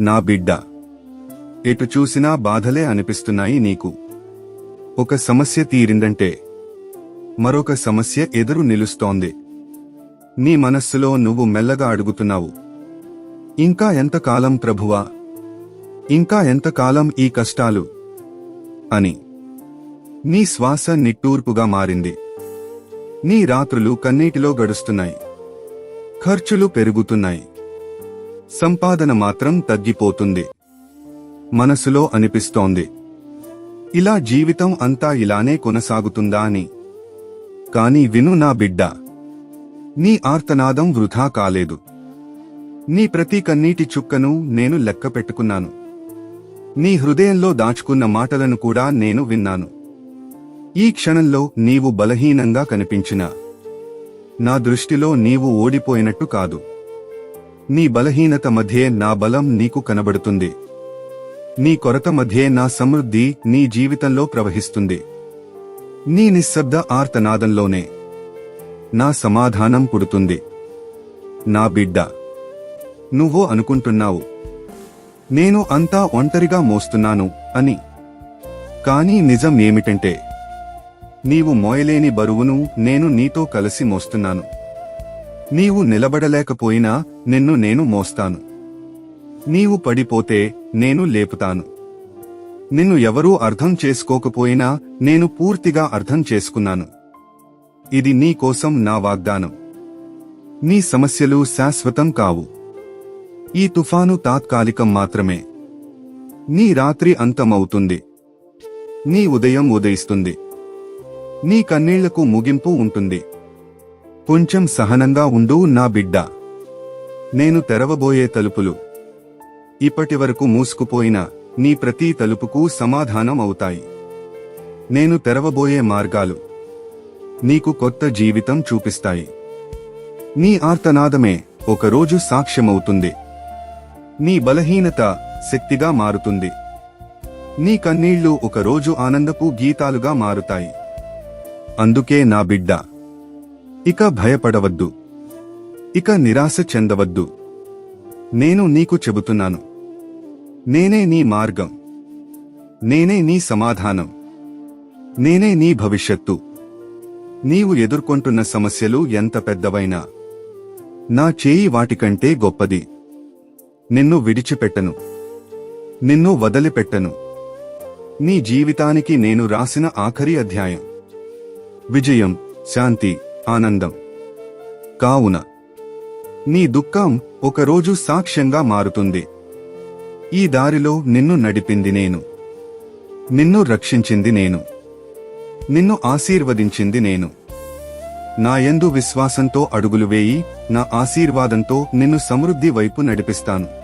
నా బిడ్డ ఎటు చూసినా బాధలే అనిపిస్తున్నాయి నీకు. ఒక సమస్య తీరిందంటే మరొక సమస్య ఎదురు నిలుస్తోంది. నీ మనస్సులో నువ్వు మెల్లగా అడుగుతున్నావు. ఇంకా ఎంతకాలం ప్రభువా? ఇంకా ఎంతకాలం ఈ కష్టాలు? అని. నీ శ్వాస నిట్టూర్పుగా మారింది. నీ రాత్రులు కన్నీటిలో గడుస్తున్నాయి. ఖర్చులు పెరుగుతున్నాయి. సంపాదన మాత్రం తగ్గిపోతుంది. మనసులో అనిపిస్తోంది. ఇలా జీవితం అంతా ఇలానే కొనసాగుతుందా అని. కాని విను నా బిడ్డ. నీ ఆర్తనాదం వృధా కాలేదు. నీ ప్రతి కన్నీటి చుక్కను నేను లెక్క పెట్టుకున్నాను. నీ హృదయంలో దాచుకున్న మాటలను కూడా నేను విన్నాను. ఈ క్షణంలో నీవు బలహీనంగా కనిపించినా. నా దృష్టిలో నీవు ఓడిపోయినట్టు కాదు. నీ బలహీనత మధ్యే నా బలం నీకు కనబడుతుంది. నీ కొరత మధ్యే నా సమృద్ధి నీ జీవితంలో ప్రవహిస్తుంది. నీ నిశ్శబ్ద ఆర్తనాదంలోనే నా సమాధానం పుడుతుంది. నా బిడ్డ నువ్వు అనుకుంటున్నావు. నేను అంతా ఒంటరిగా మోస్తున్నాను అని. కానీ నిజం ఏమిటంటే నీవు మోయలేని బరువును నేను నీతో కలిసి మోస్తున్నాను. నీవు నిలబడలేకపోయినా నిన్ను నేను మోస్తాను. నీవు పడిపోతే నేను లేపుతాను. నిన్ను ఎవరూ అర్థం చేసుకోకపోయినా నేను పూర్తిగా అర్థం చేసుకున్నాను. ఇది నీ కోసం నా వాగ్దానం. నీ సమస్యలు శాశ్వతం కావు. ఈ తుఫాను తాత్కాలికం మాత్రమే. నీ రాత్రి అంతమవుతుంది. నీ ఉదయం ఉదయిస్తుంది. నీ కన్నీళ్ళకు ముగింపు ఉంటుంది. కొంచెం సహనంగా ఉండు నా బిడ్డ. నేను తెరవబోయే తలుపులు ఇప్పటివరకు మూసుకుపోయిన నీ ప్రతి తలుపుకు సమాధానం అవుతాయి. నేను తెరవబోయే మార్గాలు నీకు కొత్త జీవితం చూపిస్తాయి. నీ ఆర్తనాదమే ఒకరోజు సాక్ష్యమవుతుంది. నీ బలహీనత శక్తిగా మారుతుంది. నీ కన్నీళ్ళు ఒకరోజు ఆనందపు గీతాలుగా మారుతాయి. అందుకే నా బిడ్డ. ఇక భయపడవద్దు. ఇక నిరాశ చెందవద్దు. నేను నీకు చెబుతున్నాను. నేనే నీ మార్గం. నేనే నీ సమాధానం. నేనే నీ భవిష్యత్తు. నీవు ఎదుర్కొంటున్న సమస్యలు ఎంత పెద్దవైనా. నా చేయి వాటికంటే గొప్పది. నిన్ను విడిచిపెట్టను. నిన్ను వదిలిపెట్టను. నీ జీవితానికి నేను రాసిన ఆఖరి అధ్యాయం. విజయం శాంతి. ఆనందం. కావున నీ దుఃఖం ఒకరోజు సాక్ష్యంగా మారుతుంది. ఈ దారిలో నిన్ను నడిపింది నేను. నిన్ను రక్షించింది నేను. నిన్ను ఆశీర్వదించింది నేను. నా యందు విశ్వాసంతో అడుగులు వేయి నా ఆశీర్వాదంతో నిన్ను సమృద్ధి వైపు నడిపిస్తాను.